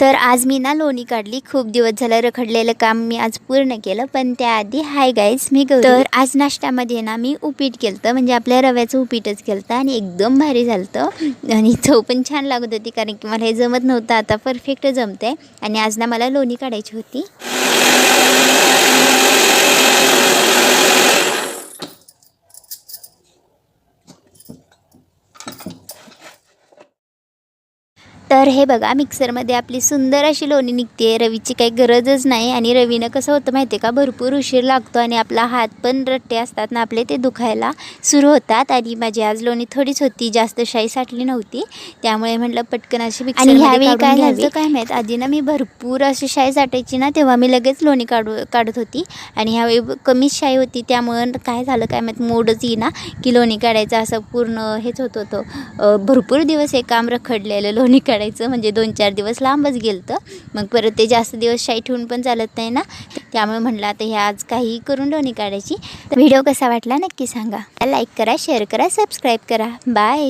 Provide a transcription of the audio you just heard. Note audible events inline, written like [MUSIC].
तर आज मी ना लोणी काढली. खूप दिवस झालं रखडलेलं काम मी आज पूर्ण केलं पण त्याआधी हाय गाईज मी गौरी. तर आज नाश्त्यामध्ये ना मी उपीट केलं म्हणजे आपल्या रव्याचं उपीटच केलं आणि एकदम भारी झालं आणि [LAUGHS] चव पण छान लागत होती कारण की मला हे जमत नव्हतं. आता परफेक्ट जमतंय. आणि आज ना मला लोणी काढायची होती. तर हे बघा मिक्सरमध्ये आपली सुंदर अशी लोणी निघते. रवीची काही गरजच नाही आणि रवीनं कसं होतं माहिती आहे का? भरपूर उशीर लागतो आणि आपला हात पण रट्टे असतात ना आपले ते दुखायला सुरू होतात. आणि माझी आज लोणी थोडीच होती जास्त शाई साठली नव्हती. त्यामुळे म्हटलं पटकन अशी आणि ह्यावेळी काय झालं काय माहीत? आधी ना मी भरपूर अशी शाई साठायची ना तेव्हा मी लगेच लोणी काढू काढत होती. आणि ह्यावेळी कमीच शाई होती. त्यामुळं काय झालं काय माहीत? मोडच येईना की लोणी काढायचं असं पूर्ण हेच होत होतं. भरपूर दिवस हे काम रखडलेलं लोणी काढायचं म्हणजे दोन चार दिवस लांबच गेलं मग परत ते जास्त दिवस शाई ठेवून पण चालत नाही ना. त्यामुळे म्हटलं आता हे आज काही करून लोणी काढायची. व्हिडिओ कसा वाटला नक्की सांगा. लाईक करा शेअर करा सबस्क्राईब करा. बाय.